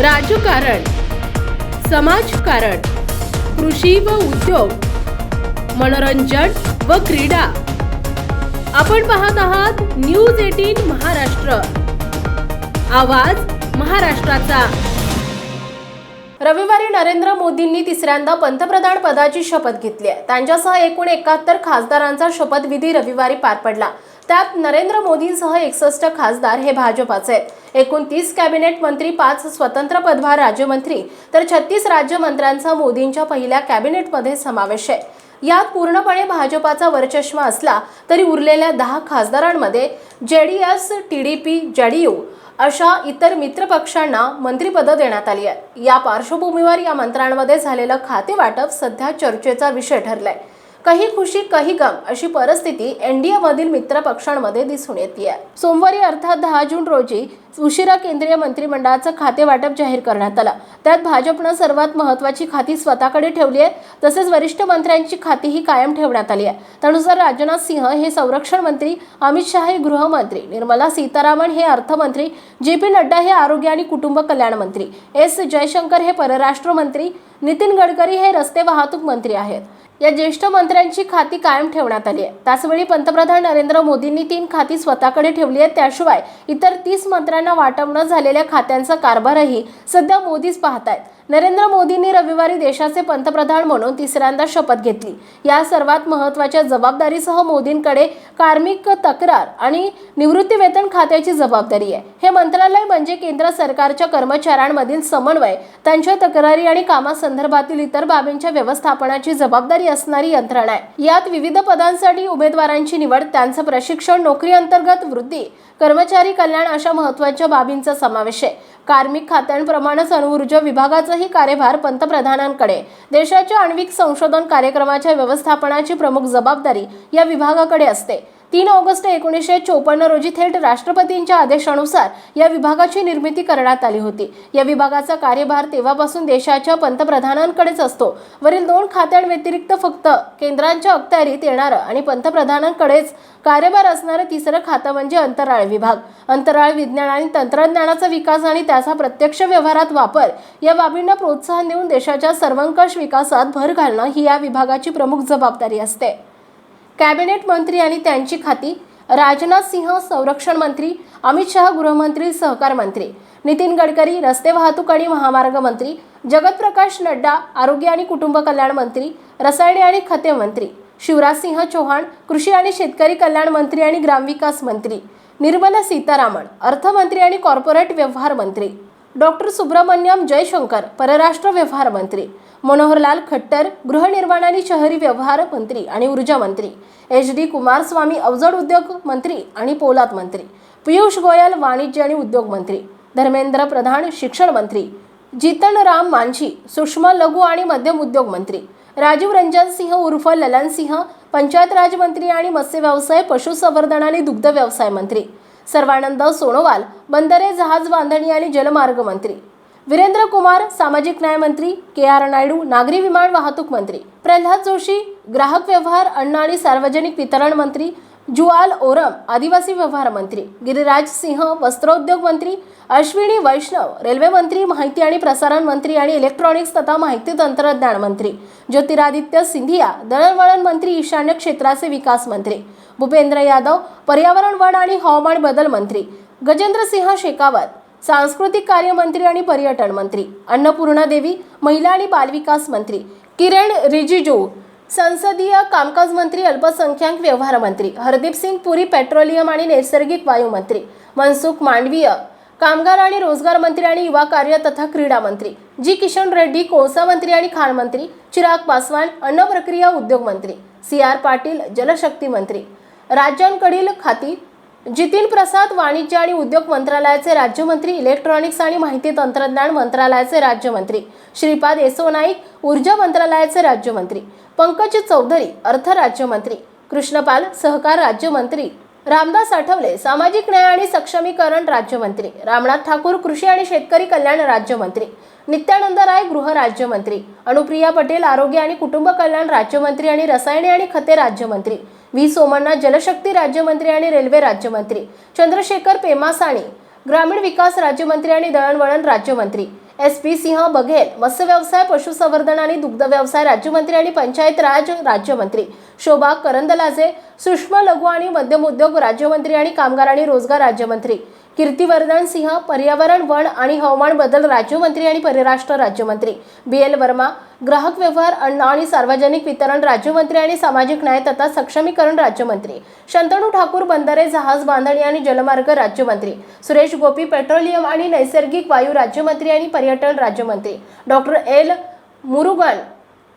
राजकारण समाजकारण कृषी व उद्योग मनोरंजन व क्रीडा. आपण पाहत आहात न्यूज एटीन महाराष्ट्र. आवाज महाराष्ट्राचा. रविवारी नरेंद्र मोदींनी तिसऱ्यांदा पंतप्रधान पदाची शपथ घेतली आहे. त्यांच्यासह एकूण एकाहत्तर खासदारांचा शपथविधी रविवारी पार पडला. त्यात नरेंद्र मोदींसह एकसष्ट खासदार हे भाजपाचे. आहेत एकूण तीस कॅबिनेट मंत्री पाच स्वतंत्र पदभार राज्यमंत्री तर छत्तीस राज्यमंत्र्यांचा मोदींच्या पहिल्या कॅबिनेटमध्ये समावेश आहे. यात पूर्णपणे भाजपाचा वरचष्मा असला तरी उरलेल्या दहा खासदारांमध्ये J D S T D P J D U अशा इतर मित्रपक्षांना मंत्रिपदं देण्यात आली आहेत. या पार्श्वभूमीवर या मंत्र्यांमध्ये झालेलं खाते वाटप सध्या चर्चेचा विषय ठरलाय. काही खुशी काही गम अशी परिस्थिती एनडीए मधील मित्र पक्षांमध्ये दिसून येते सोमवारी अर्थात दहा जून रोजी उशिरा केंद्रीय मंत्रिमंडळाचं खाते वाटप जाहीर करण्यात आलं. त्यात भाजपनं सर्वात महत्वाची खाती स्वतःकडे ठेवली आहे तसेच वरिष्ठ मंत्र्यांची खातीही कायम ठेवण्यात आली आहे. त्यानुसार राजनाथ सिंह हे संरक्षण मंत्री अमित शहा हे गृहमंत्री निर्मला सीतारामन हे अर्थमंत्री जे पी नड्डा हे आरोग्य आणि कुटुंब कल्याण मंत्री एस जयशंकर हे परराष्ट्र मंत्री नितीन गडकरी हे रस्ते वाहतूक मंत्री आहेत. या ज्येष्ठ मंत्र्यांची खाती कायम ठेवण्यात आली आहे. त्याचवेळी पंतप्रधान नरेंद्र मोदींनी तीन खाती स्वतःकडे ठेवली आहेत. त्याशिवाय इतर तीस मंत्र्यांना वाटप न झालेल्या खात्यांचा कारभारही सध्या मोदीच पाहत आहेत नरेंद्र मोदींनी रविवारी देशाचे पंतप्रधान म्हणून तिसऱ्यांदा शपथ घेतली. या सर्वात महत्त्वाच्या जबाबदारीसह मोदींकडे कार्मिक तक्रार आणि निवृत्ती वेतन खात्याची जबाबदारी आहे. हे मंत्रालय म्हणजे केंद्र सरकारच्या कर्मचाऱ्यांमधील समन्वय त्यांच्या तक्रारी आणि कामासंदर्भातील इतर बाबींच्या व्यवस्थापनाची जबाबदारी असणारी यंत्रणा आहे. यात विविध पदांसाठी उमेदवारांची निवड त्यांचं प्रशिक्षण नोकरी अंतर्गत वृद्धी कर्मचारी कल्याण अशा महत्त्वाच्या बाबींचा समावेश आहे. कार्मिक खात्यांप्रमाणे अणुऊर्जा विभागाचाही कार्यभार पंतप्रधानांकडे. देशाच्या आण्विक संशोधन कार्यक्रमाच्या व्यवस्थापनाची प्रमुख जबाबदारी या विभागाकडे असते. तीन ऑगस्ट एकोणीसशे चोपन्न रोजी थेट राष्ट्रपतींच्या आदेशानुसार या विभागाची निर्मिती करण्यात आली होती. या विभागाचा कार्यभार तेव्हापासून देशाच्या पंतप्रधानांकडेच असतो. वरील दोन खात्यांव्यतिरिक्त फक्त केंद्रांच्या अखत्यारीत येणारं आणि पंतप्रधानांकडेच कार्यभार असणारं तिसरं खातं म्हणजे अंतराळ विभाग. अंतराळ विज्ञान आणि तंत्रज्ञानाचा विकास आणि त्याचा प्रत्यक्ष व्यवहारात वापर या बाबींना प्रोत्साहन देऊन देशाच्या सर्वंकष विकासात भर घालणं ही या विभागाची प्रमुख जबाबदारी असते. कॅबिनेट मंत्री आणि त्यांची खाती राजनाथ सिंह संरक्षण मंत्री अमित शहा गृहमंत्री सहकार मंत्री नितीन गडकरी रस्ते वाहतूक आणि महामार्ग मंत्री जगतप्रकाश नड्डा आरोग्य आणि कुटुंब कल्याण मंत्री रसायने आणि खते मंत्री शिवराज सिंह चौहान कृषी आणि शेतकरी कल्याण मंत्री आणि ग्रामविकास मंत्री निर्मला सीतारामन अर्थमंत्री आणि कॉर्पोरेट व्यवहार मंत्री. डॉक्टर सुब्रमण्यम जयशंकर परराष्ट्र व्यवहार मंत्री. मनोहरलाल खट्टर गृहनिर्माण आणि शहरी व्यवहार मंत्री आणि ऊर्जा मंत्री. एच डी कुमारस्वामी अवजड उद्योग मंत्री आणि पोलाद मंत्री. पियुष गोयल वाणिज्य आणि उद्योग मंत्री. धर्मेंद्र प्रधान शिक्षण मंत्री. जितन राम मांझी सूक्ष्म लघु आणि मध्यम उद्योग मंत्री. राजीव रंजन सिंह उर्फ ललन सिंह पंचायत राज मंत्री आणि मत्स्य व्यवसाय पशुसंवर्धन आणि दुग्ध व्यवसाय मंत्री. सर्वानंद सोनोवाल बंदरे जहाज बांधणी आणि जलमार्ग मंत्री. वीरेंद्र कुमार सामाजिक न्याय मंत्री. के आर नायडू नागरी विमान वाहतूक मंत्री. प्रल्हाद जोशी ग्राहक व्यवहार अन्न आणि सार्वजनिक वितरण मंत्री. जुआल ओरम आदिवासी व्यवहार मंत्री गिरिराज सिंह वस्त्रोद्योग मंत्री अश्विनी वैष्णव रेल्वे मंत्री माहिती आणि प्रसारण मंत्री आणि इलेक्ट्रॉनिक्स तथा माहिती तंत्रज्ञान मंत्री ज्योतिरादित्य सिंधिया दळणवळण मंत्री ईशान्य क्षेत्राचे विकास मंत्री भूपेंद्र यादव पर्यावरण वन आणि हवामान बदल मंत्री गजेंद्र सिंह शेखावत सांस्कृतिक कार्य मंत्री आणि पर्यटन मंत्री अन्नपूर्णा देवी महिला आणि बालविकास मंत्री किरण रिजिजू संसदीय कामकाज मंत्री अल्पसंख्याक व्यवहार मंत्री हरदीप सिंग पुरी पेट्रोलियम आणि नैसर्गिक वायू मंत्री मनसुख मांडवीय कामगार आणि रोजगार मंत्री आणि युवा कार्य तथा क्रीडा मंत्री जी किशन रेड्डी कोळसा मंत्री आणि खाण मंत्री चिराग पासवान अन्न प्रक्रिया उद्योग मंत्री सी आर पाटील जलशक्ती मंत्री. राज्यांकडील खाती जितीन प्रसाद वाणिज्य आणि उद्योग मंत्रालयाचे राज्यमंत्री इलेक्ट्रॉनिक्स आणि माहिती तंत्रज्ञान मंत्रालयाचे राज्यमंत्री श्रीपाद येसो नाईक ऊर्जा मंत्रालयाचे राज्यमंत्री पंकज चौधरी अर्थ राज्यमंत्री. कृष्णपाल सहकार राज्यमंत्री. रामदास आठवले सामाजिक न्याय आणि सक्षमीकरण राज्यमंत्री. रामनाथ ठाकूर कृषी आणि शेतकरी कल्याण राज्यमंत्री. नित्यानंद राय गृह राज्यमंत्री. अनुप्रिया पटेल आरोग्य आणि कुटुंब कल्याण राज्यमंत्री आणि रसायने आणि खते राज्यमंत्री. व्ही. सोमण्णा जलशक्ती राज्यमंत्री आणि रेल्वे राज्यमंत्री. चंद्रशेखर पेमासाणी ग्रामीण विकास राज्यमंत्री आणि दळणवळण राज्यमंत्री. S P Singh Baghel. मत्स्य व्यवसाय पशुसंवर्धन आणि दुग्ध व्यवसाय राज्यमंत्री आणि पंचायत राज राज्यमंत्री शोभा करंदलाजे सूक्ष्म लघु आणि मध्यम उद्योग राज्यमंत्री आणि कामगार आणि रोजगार राज्यमंत्री कीर्तिवर्धन सिंह पर्यावरण वन आणि हवामान बदल राज्यमंत्री आणि परराष्ट्र राज्यमंत्री. बी एल वर्मा ग्राहक व्यवहार अन्न आणि सार्वजनिक वितरण राज्यमंत्री आणि सामाजिक न्याय तथा सक्षमीकरण राज्यमंत्री. शंतनू ठाकूर बंदरे जहाज बांधणी आणि जलमार्ग राज्यमंत्री. सुरेश गोपी पेट्रोलियम आणि नैसर्गिक वायू राज्यमंत्री आणि पर्यटन राज्यमंत्री. Doctor L. मुरुगन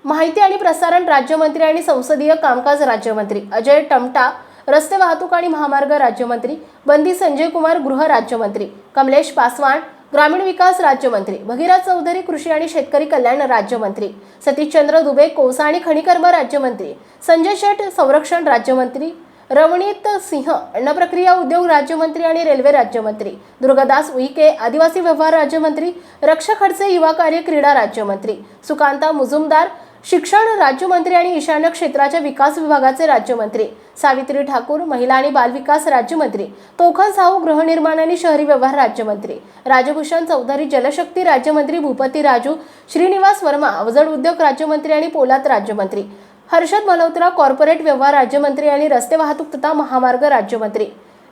माहिती आणि प्रसारण राज्यमंत्री आणि संसदीय कामकाज राज्यमंत्री. अजय टमटा रस्ते वाहतूक आणि महामार्ग राज्यमंत्री बंदी संजय कुमार गृह राज्यमंत्री कमलेश पासवान ग्रामीण विकास राज्यमंत्री भगीरथ चौधरी कृषी आणि शेतकरी कल्याण राज्यमंत्री सतीशचंद्र दुबे कोळसा आणि खनिकर्म राज्यमंत्री संजय शेठ संरक्षण राज्यमंत्री रवणीत सिंह अन्न प्रक्रिया उद्योग राज्यमंत्री आणि रेल्वे राज्यमंत्री दुर्गादास उईके आदिवासी व्यवहार राज्यमंत्री रक्षा खडसे युवा कार्य क्रीडा राज्यमंत्री सुकांता मुजुमदार शिक्षण राज्यमंत्री आणि ईशान्य क्षेत्राच्या विकास विभागाचे राज्यमंत्री सावित्री ठाकूर महिला आणि बालविकास राज्यमंत्री तोखा साहू गृहनिर्माण आणि शहरी व्यवहार राज्यमंत्री राजभूषण चौधरी जलशक्ती राज्यमंत्री भूपती राजू श्रीनिवास वर्मा अवजड उद्योग राज्यमंत्री आणि पोलाद राज्यमंत्री हर्षद मल्होत्रा कॉर्पोरेट व्यवहार राज्यमंत्री आणि रस्ते वाहतूक तथा महामार्ग राज्यमंत्री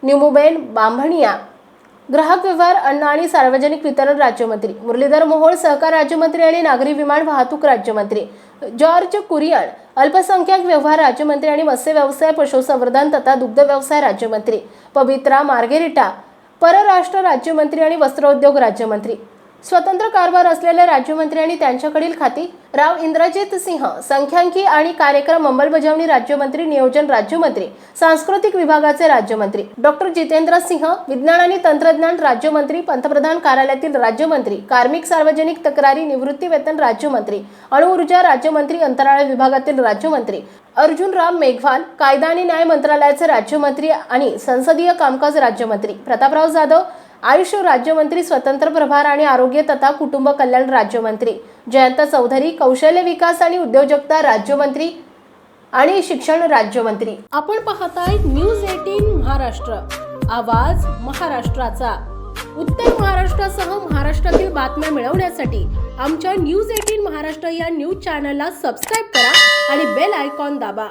निमुबेन बांभणिया ग्राहक व्यवहार अन्न आणि सार्वजनिक वितरण राज्यमंत्री मुरलीधर मोहोळ सहकार राज्यमंत्री आणि नागरी विमान वाहतूक राज्यमंत्री जॉर्ज कुरियन अल्पसंख्याक व्यवहार राज्यमंत्री आणि मत्स्य व्यवसाय पशुसंवर्धन तथा दुग्ध व्यवसाय राज्यमंत्री. पवित्रा मार्गेरिटा परराष्ट्र राज्यमंत्री आणि वस्त्रोद्योग राज्यमंत्री. स्वतंत्र कारभार असलेले राज्यमंत्री आणि त्यांच्याकडील खाती राव इंद्रजित सिंह संख्यांकी आणि कार्यक्रम अंमलबजावणी राज्यमंत्री नियोजन राज्यमंत्री सांस्कृतिक विभागाचे राज्यमंत्री डॉक्टर जितेंद्र सिंह विज्ञान आणि तंत्रज्ञान राज्यमंत्री पंतप्रधान कार्यालयातील राज्यमंत्री कार्मिक सार्वजनिक तक्रारी निवृत्ती वेतन राज्यमंत्री अणुऊर्जा राज्यमंत्री अंतराळ विभागातील राज्यमंत्री अर्जुन राम मेघवाल कायदा आणि न्याय मंत्रालयाचे राज्यमंत्री आणि संसदीय कामकाज राज्यमंत्री प्रतापराव जाधव आयुष राज्यमंत्री स्वतंत्र प्रभार आणि आरोग्य तथा कुटुंब कल्याण राज्यमंत्री जयंत चौधरी कौशल्य विकास आणि उद्योजकता राज्यमंत्री आणि शिक्षण राज्यमंत्री. आपण पाहताय न्यूज एटीन महाराष्ट्र. आवाज महाराष्ट्राचा. उत्तर महाराष्ट्रासह महाराष्ट्रातील बातम्या मिळवण्यासाठी आमच्या न्यूज एटीन महाराष्ट्र या न्यूज चॅनलला सबस्क्राईब करा आणि बेल आयकॉन दाबा.